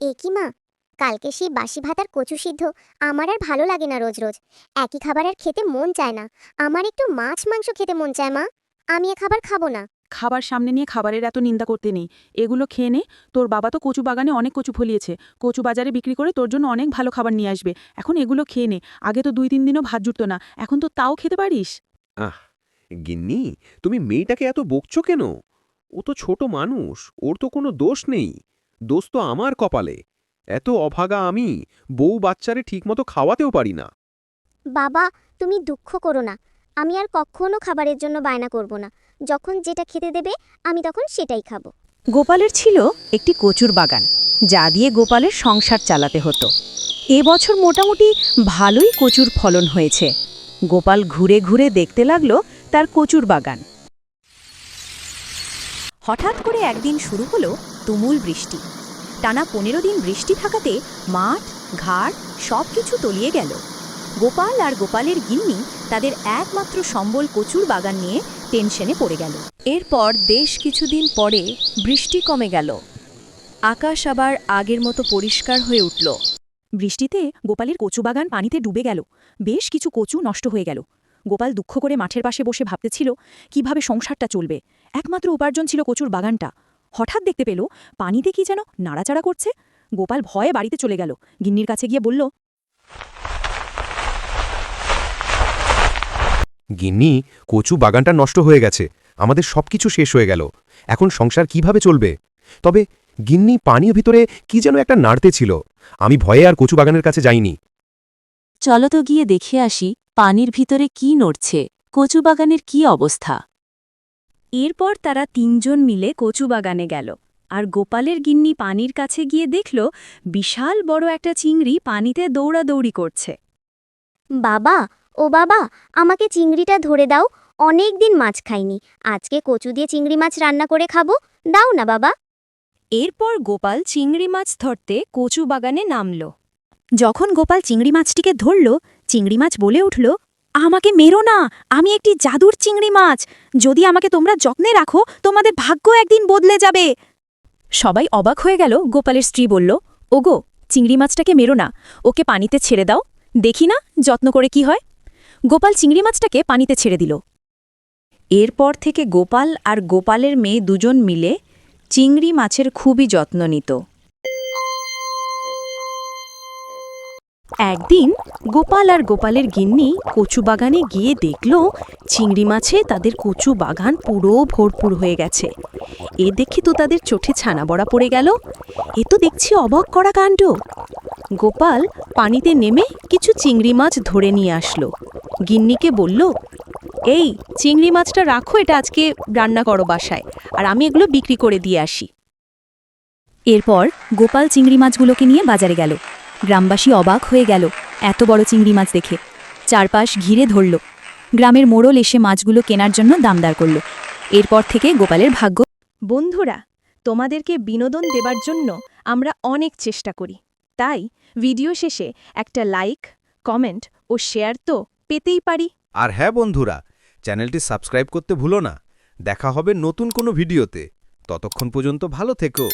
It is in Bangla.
এ মা? কালকে সেই বাসি ভাত আর কচু সিদ্ধ আমার আর ভালো লাগে না রোজ রোজ। একই খাবার আর খেতে মন চায় না। আমার একটু মাছ মাংস খেতে মন চায় মা। আমি এ খাবার খাব না। খাবার সামনে নিয়ে খাবারের এত নিন্দা করতে নেই। এগুলো খেয়ে নে। তোর বাবা তো কচু বাগানে অনেক কচু ফলিয়েছে। কচু বাজারে বিক্রি করে তোর জন্য অনেক ভালো খাবার নিয়ে আসবে। এখন এগুলো খেয়ে নে। আগে তো দুই তিন দিনও ভাত জুটতো না। এখন তো তাও খেতে পারিস। আহ গিন্নি তুমি মেয়েটাকে এত বকছো কেন? ও তো ছোট মানুষ ওর তো কোনো দোষ নেই। দোষ তো আমার কপালে। এত অভাগা আমি বউ বাচ্চারে ঠিকমতো খাওয়াতেও পারি না। বাবা তুমি দুঃখ করো না। আমি আর কখনো খাবারের জন্য বায়না করব না। যখন যেটা খেতে দেবে আমি তখন সেটাই খাব। গোপালের ছিল একটি কচুর বাগান যা দিয়ে গোপালের সংসার চালাতে হতো। এবছর মোটামুটি ভালোই কচুর ফলন হয়েছে। গোপাল ঘুরে ঘুরে দেখতে লাগল তার কচুর বাগান। হঠাৎ করে একদিন শুরু হলো তুমুল বৃষ্টি। টানা পনেরো দিন বৃষ্টি থাকাতে মাঠ, ঘাট সব কিছু তলিয়ে গেল। গোপাল আর গোপালের গিন্নি তাদের একমাত্র সম্বল কচুর বাগান নিয়ে টেনশনে পড়ে গেল। এরপর বেশ কিছুদিন পরে বৃষ্টি কমে গেল। আকাশ আবার আগের মতো পরিষ্কার হয়ে উঠল। বৃষ্টিতে গোপালের কচু বাগান পানিতে ডুবে গেল। বেশ কিছু কচু নষ্ট হয়ে গেল। গোপাল দুঃখ করে মাঠের পাশে বসে ভাবতেছিল কীভাবে সংসারটা চলবে? একমাত্র উপার্জন ছিল কচুর বাগানটা। হঠাৎ দেখতে পেল পানিতে কি যেন নাড়াচাড়া করছে। গোপাল ভয়ে বাড়িতে চলে গেল। গিন্নির কাছে গিয়ে বলল গিন্নি কচু বাগানটা নষ্ট হয়ে গেছে। আমাদের সবকিছু শেষ হয়ে গেল। এখন সংসার কীভাবে চলবে? তবে গিন্নি পানির ভিতরে কি যেন একটা নাড়তে ছিল। আমি ভয়ে আর কচু বাগানের কাছে যাইনি। চলো তো গিয়ে দেখে আসি। পানির ভিতরে কি নড়ছে? কচু বাগানের কি অবস্থা? এরপর তারা তিনজন মিলে কচু বাগানে গেল। আর গোপালের গিন্নি পানির কাছে গিয়ে দেখল বিশাল বড় একটা চিংড়ি পানিতে দৌড়াদৌড়ি করছে। বাবা ও বাবা আমাকে চিংড়িটা ধরে দাও। অনেক দিন মাছ খাইনি। আজকে কচু দিয়ে চিংড়ি মাছ রান্না করে খাব। দাও না বাবা। এরপর গোপাল চিংড়ি মাছ ধরতে কচু বাগানে নামল। যখন গোপাল চিংড়ি মাছটিকে ধরল চিংড়ি মাছ বলে উঠল, আমাকে মেরো না, আমি একটি জাদুর চিংড়ি মাছ। যদি আমাকে তোমরা যত্নে রাখো, তোমাদের ভাগ্য একদিন বদলে যাবে। সবাই অবাক হয়ে গেল। গোপালের স্ত্রী বলল, ওগো, চিংড়ি মাছটাকে মেরো না, ওকে পানিতে ছেড়ে দাও, দেখি না যত্ন করে কি হয়। গোপাল চিংড়ি মাছটাকে পানিতে ছেড়ে দিল। এরপর থেকে গোপাল আর গোপালের মেয়ে দুজন মিলে চিংড়ি মাছের খুবই যত্ন নিত। একদিন গোপাল আর গোপালের গিন্নি কচু বাগানে গিয়ে দেখল চিংড়ি মাছে তাদের কচু বাগান পুরো ভরপুর হয়ে গেছে। এ দেখে তো তাদের চোখে ছানা বড়া পড়ে গেল। এ তো দেখছি অবাক করা কাণ্ড। গোপাল পানিতে নেমে কিছু চিংড়ি মাছ ধরে নিয়ে আসলো। গিন্নিকে বলল, এই চিংড়ি মাছটা রাখো, এটা আজকে রান্না করো বাসায়, আর আমি এগুলো বিক্রি করে দিয়ে আসি। এরপর গোপাল চিংড়ি মাছগুলোকে নিয়ে বাজারে গেল। গ্রামবাসী অবাক হয়ে গেল এত বড় চিংড়ি মাছ দেখে। চারপাশ ঘিরে ধরল। গ্রামের মোড়ল এসে মাছগুলো কেনার জন্য দামদার করল। এরপর থেকে গোপালের ভাগ্য বন্ধুরা তোমাদেরকে বিনোদন দেবার জন্য আমরা অনেক চেষ্টা করি। তাই ভিডিও শেষে একটা লাইক কমেন্ট ও শেয়ার তো পেতেই পারি। আর হ্যাঁ বন্ধুরা চ্যানেলটি সাবস্ক্রাইব করতে ভুলো না। দেখা হবে নতুন কোনো ভিডিওতে। ততক্ষণ পর্যন্ত ভালো থেকো।